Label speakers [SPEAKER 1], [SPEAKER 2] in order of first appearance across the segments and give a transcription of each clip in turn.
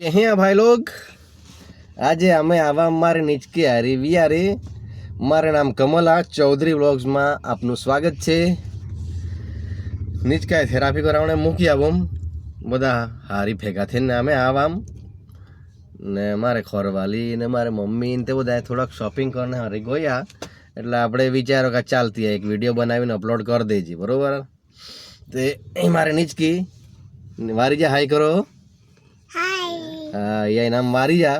[SPEAKER 1] કે ભાઈ લોગ? આજે અમે આવા અમારે નીચકે હારી વિયારી મારું નામ કમલા ચૌધરી વ્લોગ્સમાં આપનું સ્વાગત છે. નીચકાય થેરાપી કરાવણે મૂકી આવું બધા હારી ભેગા થઈને અમે આવામ ને મારે ખોરવાલી ને મારે મમ્મી ને તે બધા થોડાક શોપિંગ કરીને હારી ગયા. એટલે આપણે વિચારો કે ચાલતી એક વીડિયો બનાવીને અપલોડ કરી દેજી, બરોબર? તે મારે નીચકી. વારી જે હાઈ કરો. હા એ નામ વારીજા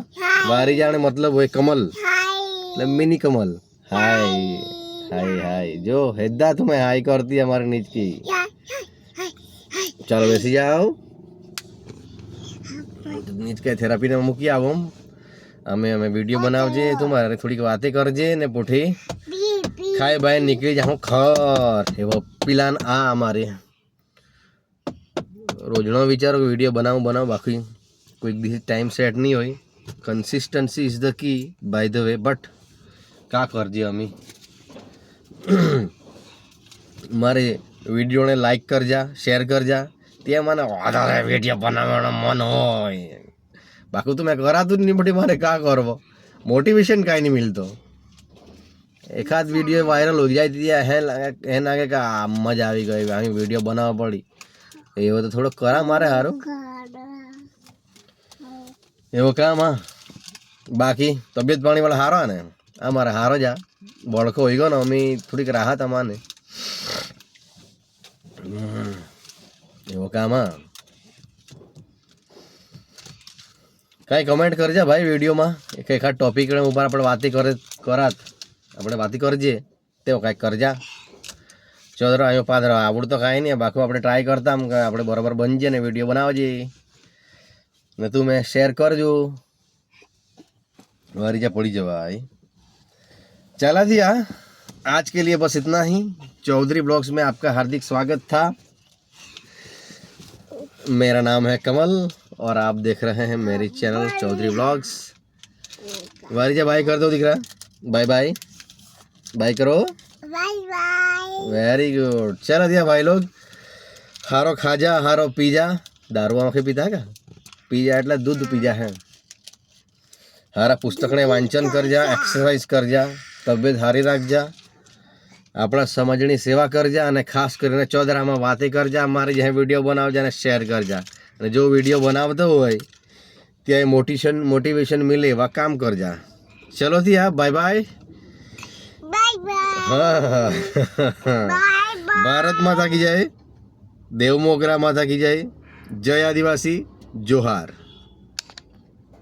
[SPEAKER 1] વારીજા ને મતલબ હોય કમલ. એટલે મિની કમલ. હાય. હાય હાય. જો હેદા તમે હાય કરતી અમારે નીચકી. ચાલો બેસી જાઓ નીચકે થેરાપીને મૂકી આવો અમે અમે વીડિયો બનાવજે તું. મારે થોડીક વાતે કરજે ને પોઠી. ખાય બાય નીકળી જાઉં ખર. એવો પ્લાન આ અમારે. રોજનો વિચારો વીડિયો બનાવું બનાવું બાકી. કોઈક દિવસ ટાઈમ સેટ નહીં હોય. Consistency is the key by the way but કા કરજે અમે? મારે વિડીયોને લાઈક કરજા શેર કરજા. તે મને વધારે વીડિયો બનાવવાનો મન હોય. બાકી તો મેં કરાતું જ નહીં બટી મારે કા કરવો? મોટિવેશન કાંઈ નહીં મિલતો. એકાદ વીડિયો વાયરલ હોઈ જાય ત્યાં હે લાગે હે લાગે કે આ મજા આવી ગઈ આમ વીડિયો બનાવવા પડી. એવો તો થોડો કરા મારે હારું. એવો કામ હા બાકી તબિયત પાણી વાળા હારો ને? આ મારે હારો જ આ. બળકો હોય ગયો ને, અમે થોડીક રાહત અમાને. એવો કામ હા કાંઈ કમેન્ટ કરજે ભાઈ વિડીયોમાં. એક એકાદ ટોપિક ઉપર આપણે વાતી કરે, કરાત. આપણે વાતી કરજે. તેઓ કાંઈક કરજા. ચોદરો આવ્યો પાદરો. આવડું તો કાંઈ નહીં. બાકી આપણે ટ્રાય કરતા આમ આપણે બરાબર બનજે ને વીડિયો બનાવજે. ને તું મેં શેર કરજો वारी जा पड़ी जवाई चला दिया आज के लिए बस इतना ही चौधरी ब्लॉग्स में आपका हार्दिक स्वागत था मेरा नाम है कमल और आप देख रहे हैं मेरी चैनल चौधरी ब्लॉग्स वारी जा बाय कर दो दिख रहा बाय बाय बाय करो वेरी गुड चलो दिया भाई लोग हारो खाजा हारो पीजा दारू आंखें पीता है क्या पीजा એટલે દૂધ પીજા હે. હારા પુસ્તકને વાંચન કરજા એક્સરસાઇઝ કરજા તબિયત સારી રાખજા આપણા સમાજની સેવા કરજા અને ખાસ કરીને ચોદરામાં વાતે કરજા મારી જ્યાં વીડિયો બનાવજા અને શેર કરજા. અને જો વીડિયો બનાવતો હોય ત્યાં મોટિવેશન મોટિવેશન મિલે એવા કામ કરજા. ચલો થી હા બાય બાય હા ભારત માતા કી જય દેવ મોગરા માતા કી જય. જય આદિવાસી. Johar.